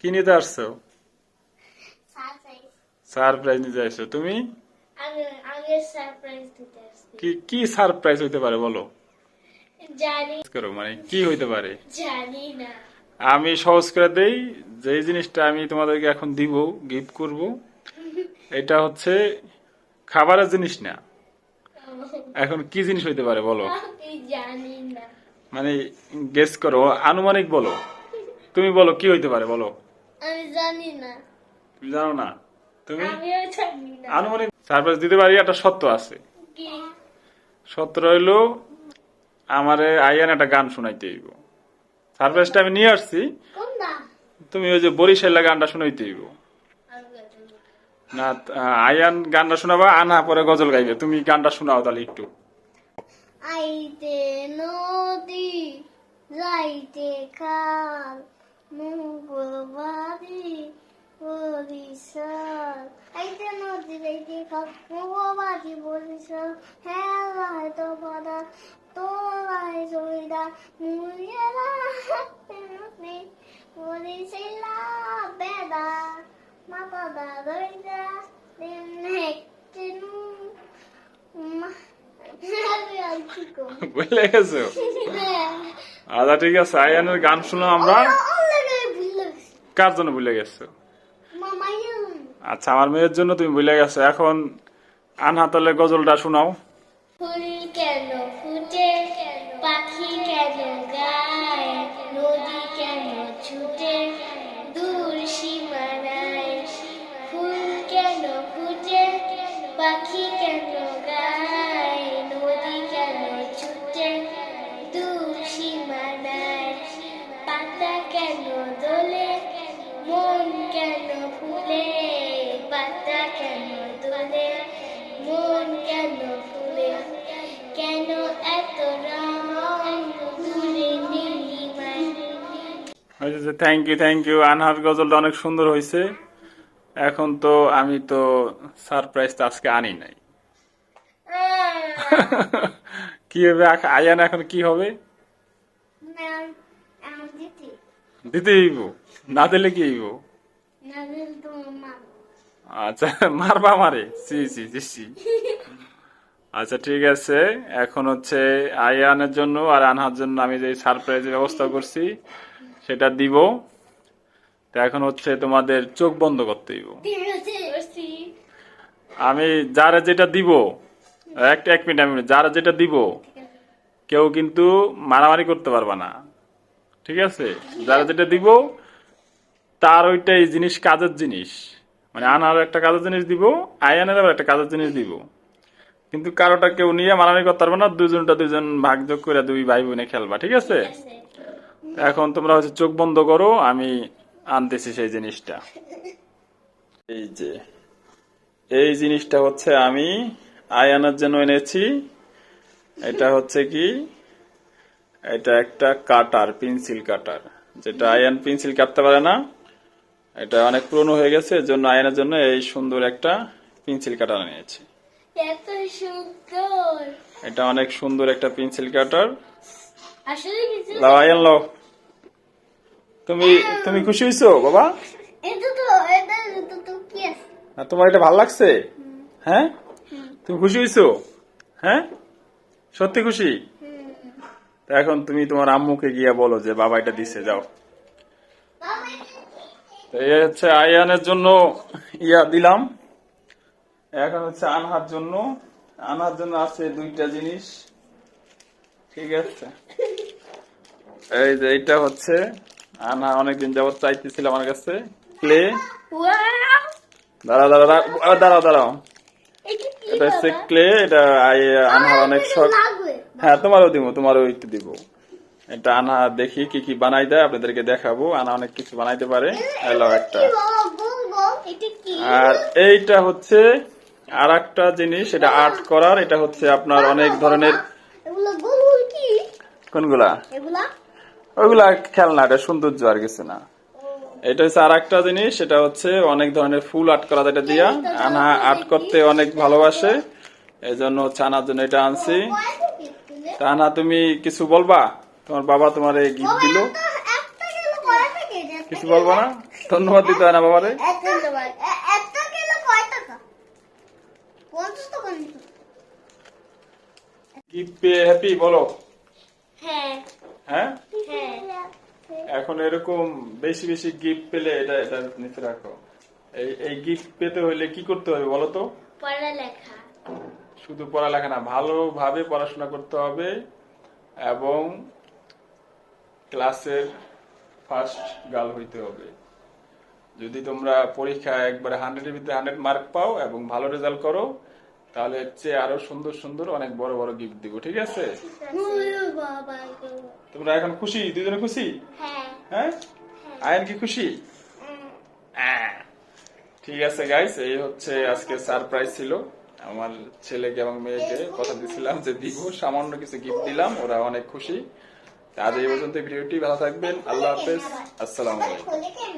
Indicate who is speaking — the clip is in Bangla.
Speaker 1: কি নিতে আসছো?
Speaker 2: সারপ্রাইজ
Speaker 1: নিতে আসছো। তুমি? কি কি সারপ্রাইজ হইতে পারে বলো?
Speaker 2: জানি।
Speaker 1: করো মানে কি হইতে পারে?
Speaker 2: জানি না।
Speaker 1: আমি সহজ করে দেই যে জিনিসটা আমি তোমাদেরকে এখন দিব গিফট করব এটা হচ্ছে খাবারের জিনিস না। এখন কি জিনিস হইতে পারে বলো? মানে গেস করো আনুমানিক বলো। তুমি বলো কি হইতে পারে বলো?
Speaker 2: আমি জানি না।
Speaker 1: তুমি জানো না? তুমি?
Speaker 2: আমিও জানি না।
Speaker 1: আনুমানিক সারপ্রাইজ দিতে পারি একটা সত্য আছে।
Speaker 2: কি?
Speaker 1: সত্য রইল আমারে আইয়ান একটা গান শোনাইতে হইব। সারপ্রাইজটা আমি নিয়ে আসছি। তুমি ওই যে বরিশালা গানটা শোনাইতে হইব।
Speaker 2: না।
Speaker 1: আয়ান গানটা শোনাবা আনা পরে গজল গাইবে। তুমি গানটা শোনাও তাহলে একটু।
Speaker 2: আইতে নদী যাইতে খাল মুগল বাড়ি বরিশাল আইতে নদী যাইতে খাল মুগল বাড়ি বরিশাল হ্যাঁ হয়তো বাদা তোলাই জয়দা। নদী বরিশালা বেদা। মাতা দা দইদা
Speaker 1: গেছো? আচ্ছা ঠিক আছে আয়ানের গান শুনো আমরা। কার জন্য ভুলে গেছো? আচ্ছা আমার মেয়ের জন্য তুমি ভুলে গেছো। এখন আনহাতলে গজলটা শোনাও।
Speaker 2: ফুল কেন দোলে মন কেন ফুলে? কেন এত রং দূরে নীলিমায়?
Speaker 1: থ্যাংক ইউ থ্যাংক ইউ আনহার গজলটা অনেক সুন্দর হয়েছে। এখন তো আমি তো সারপ্রাইজ তো আজকে আনি নাই। কি হবে? আয়ান এখন কি হবে? দিতে না দিলে কি হইব? আচ্ছা মারবা মারে? C C G C. আচ্ছা ঠিক আছে। এখন হচ্ছে আয়ানের জন্য আর আনহার জন্য আমি যে সারপ্রাইজ ব্যবস্থা করছি, সেটা দিব। তো এখন হচ্ছে তোমাদের চোখ বন্ধ করতে দিব আমি যারা যেটা দিব একটা এক মিনিট, আমি যারা যেটা দিব, কেউ কিন্তু মারামারি করতে পারবা না। ঠিক আছে? যারা যেটা দিব, তার ওইটাই জিনিস, কাজের জিনিস। মানে আনার একটা কাজের জিনিস দিব আয়ানের আবার একটা কাজের জিনিস দিব। কিন্তু কারোটা কেউ নিয়ে মারামারি করতে পারবে না দুজনটা দুজন ভাগ ভাগযোগ করে দুই ভাই বোনে খেলবা ঠিক আছে? এখন তোমরা হচ্ছে চোখ বন্ধ করো আমি আনতেছি সেই জিনিসটা। এই যে এই জিনিসটা হচ্ছে আমি আয়ানের জন্য এনেছি। এটা হচ্ছে কি? এটা একটা কাটার পেন্সিল কাটার যেটা আয়ান পেন্সিল কাটতে পারে না। এটা অনেক পুরনো হয়ে গেছে এর জন্য আয়ানের জন্য এই সুন্দর একটা পেন্সিল কাটার নিয়েছি।
Speaker 2: এত সুন্দর।
Speaker 1: এটা অনেক সুন্দর একটা পেন্সিল কাটার।
Speaker 2: আসলে কিছু
Speaker 1: লাও আয়ান লাও। তুমি তুমি খুশি হয়েছো বাবা?
Speaker 2: এটা তো এটা তো কি আছে?
Speaker 1: আর তোমার এটা ভালো লাগছে? হ্যাঁ? তুমি খুশি হয়েছো হ্যাঁ? সত্যি খুশি? তা এখন তুমি তোমার আম্মুকে গিয়া বলো যে বাবা এটা দিছে যাও। তো হচ্ছে আয়ানের জন্য ইয়া দিলাম। এখন হচ্ছে আনহার জন্য। আনহার জন্য আছে দুইটা জিনিস। ঠিক আছে। এই যে এইটা হচ্ছে আনা অনেকদিন যাবত চাইতেছিল আমার কাছে। ক্লে
Speaker 2: ওয়াও
Speaker 1: দাঁড়াও দাঁড়াও দাঁড়াও
Speaker 2: এটা
Speaker 1: হচ্ছে ক্লে এটা আই- আনহার অনেক শখ। হ্যাঁ তোমারও দিব তোমারও একটু দিব। এটা আনা দেখি কি কি বানাই দেয় আপনাদেরকে দেখাবো আনা অনেক কিছু বানাইতে পারে একটা
Speaker 2: এটা
Speaker 1: আর এইটা হচ্ছে আর একটা জিনিস এটা আর্ট করার এটা হচ্ছে আপনার অনেক ধরনের কোনগুলা ওইগুলা খেলনা এটা সৌন্দর্য আর কিছু না এটা হচ্ছে আর একটা জিনিস সেটা হচ্ছে অনেক ধরনের ফুল আর্ট করা যেটা দিয়া আনা আর্ট করতে অনেক ভালোবাসে এই জন্য হচ্ছে আনার জন্য এটা আনছি তা না তুমি কিছু বলবা তোমার বাবা তোমার এই গিফট দিল। কিছু বলব না? ধন্যবাদ দিতে হয় না বাবারে।
Speaker 2: নিত
Speaker 1: গিফট পেয়ে হ্যাপি বলো।
Speaker 2: হ্যাঁ।
Speaker 1: হ্যাঁ?
Speaker 2: হ্যাঁ।
Speaker 1: এখন এরকম বেশি বেশি গিফট পেলে এটা এটা নিচে রাখো। এই এই গিফট পেতে হইলে কি করতে হবে বলো তো?
Speaker 2: পড়ালেখা।
Speaker 1: শুধু পড়ালেখা না ভালোভাবে পড়াশোনা করতে হবে এবং ক্লাসের ফার্স্ট গার্ল হইতে হবে। যদি তোমরা পরীক্ষা একবারে হান্ড্রেডের ভিতরে হান্ড্রেড মার্ক পাও এবং ভালো রেজাল্ট করো তাহলে চেয়ে আরও সুন্দর সুন্দর অনেক বড় বড় গিফট দিব ঠিক আছে। তোমরা এখন খুশি? দুজনে খুশি?
Speaker 2: হ্যাঁ?
Speaker 1: হ্যাঁ আয়ন কি খুশি? আহ, ঠিক আছে গাইস এই হচ্ছে আজকে সারপ্রাইজ ছিল। আমার ছেলেকে এবং মেয়েকে কথা দিয়েছিলাম যে দিব সামান্য কিছু গিফট দিলাম ওরা অনেক খুশি। আজ এই পর্যন্ত ভিডিওটি ভালো থাকবেন। আল্লাহ হাফেজ। আসসালাম আলাইকুম।
Speaker 2: খোলে কেন